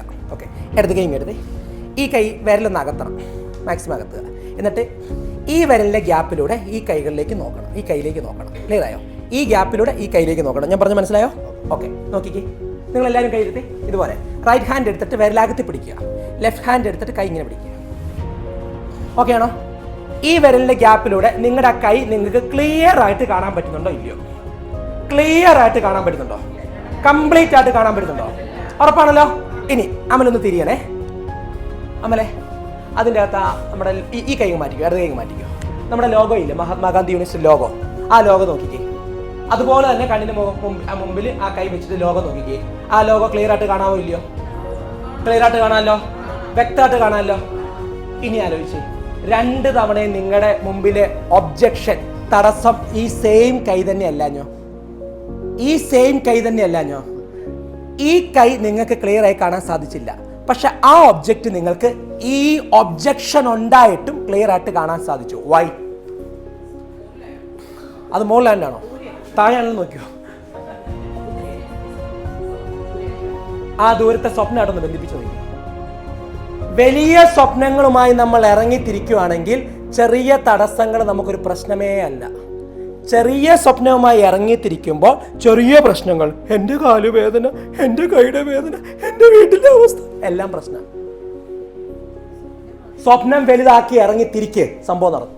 എടുക്കുക. ഓക്കെ ഇടത് കൈ എടുത്ത്. ഈ കൈ വിരലൊന്ന് അകത്തണം. മാക്സിമം അകത്തുക. എന്നിട്ട് ഈ വിരലിന്റെ ഗ്യാപ്പിലൂടെ ഈ കൈകളിലേക്ക് നോക്കണം. ഈ കൈയിലേക്ക് നോക്കണം. ക്ലിയറായോ ഈ ഗ്യാപ്പിലൂടെ ഈ കൈയിലേക്ക് നോക്കണം. ഞാൻ പറഞ്ഞ മനസ്സിലായോ? ഓക്കെ നോക്കിക്കേ. നിങ്ങൾ എല്ലാവരും കൈ എടുത്ത് ഇതുപോലെ. റൈറ്റ് ഹാൻഡ് എടുത്തിട്ട് വിരലാകത്തി പിടിക്കുക. ലെഫ്റ്റ് ഹാൻഡ് എടുത്തിട്ട് കൈ ഇങ്ങനെ പിടിക്കുക. ഓക്കെ ആണോ? ഈ വിരലിന്റെ ഗ്യാപ്പിലൂടെ നിങ്ങളുടെ കൈ നിങ്ങൾക്ക് ക്ലിയർ ആയിട്ട് കാണാൻ പറ്റുന്നുണ്ടോ? ഇല്ലയോ? ക്ലിയർ ആയിട്ട് കാണാൻ പറ്റുന്നുണ്ടോ? കംപ്ലീറ്റ് ആയിട്ട് കാണാൻ പറ്റുന്നുണ്ടോ? ഉറപ്പാണല്ലോ? ഇനി അമലൊന്ന് തിരിയണേ. അമലെ അതിന്റെ അകത്ത് നമ്മുടെ ഈ- ഈ കൈ മാറ്റിക്കോ ഇടത് കൈ മാറ്റിക്കോ. നമ്മുടെ ലോഗോ ഇല്ലേ മഹാത്മാഗാന്ധി യൂണിവേഴ്സിറ്റി ലോഗോ ആ ലോഗോ നോക്കിക്കേ. അതുപോലെ തന്നെ കണ്ണിന് മുമ്പിൽ ആ കൈ വെച്ചിട്ട് ലോഗോ നോക്കിക്കേ. ആ ലോഗോ ക്ലിയർ ആയിട്ട് കാണാമോ ഇല്ലയോ? ക്ലിയർ ആയിട്ട് കാണാമല്ലോ? വ്യക്തമായിട്ട് കാണാമല്ലോ? ഇനി ആലോചിച്ച്. രണ്ട് തവണയും നിങ്ങളുടെ മുമ്പിലെ ഒബ്ജക്ഷൻ തടസ്സം ഈ സെയിം കൈ തന്നെയല്ലോ ഈ സെയിം കൈ തന്നെയല്ലോ ഈ കൈ നിങ്ങൾക്ക് ക്ലിയർ ആയി കാണാൻ സാധിച്ചില്ല. പക്ഷെ ആ ഒബ്ജക്റ്റ് നിങ്ങൾക്ക് ഈ ഒബ്ജക്ഷൻ ഉണ്ടായിട്ടും ക്ലിയർ ആയിട്ട് കാണാൻ സാധിച്ചു. വൈ അത് മുകളിൽ തന്നെയാണോ താഴെയാണെന്ന് നോക്കിയോ? ആ ദൂരത്തെ സ്വപ്നമായിട്ടൊന്ന് ബന്ധിപ്പിച്ചു നോക്കി. വലിയ സ്വപ്നങ്ങളുമായി നമ്മൾ ഇറങ്ങിത്തിരിക്കുകയാണെങ്കിൽ ചെറിയ തടസ്സങ്ങൾ നമുക്കൊരു പ്രശ്നമേ അല്ല. ചെറിയ സ്വപ്നവുമായി ഇറങ്ങിത്തിരിക്കുമ്പോൾ ചെറിയ പ്രശ്നങ്ങൾ എന്റെ കാലുവേദന എന്റെ കൈയുടെ വേദന എന്റെ വീട്ടിലെ അവസ്ഥ എല്ലാം പ്രശ്നം. സ്വപ്നം വലുതാക്കി ഇറങ്ങിത്തിരിക്കേ സംഭവം നടന്നു.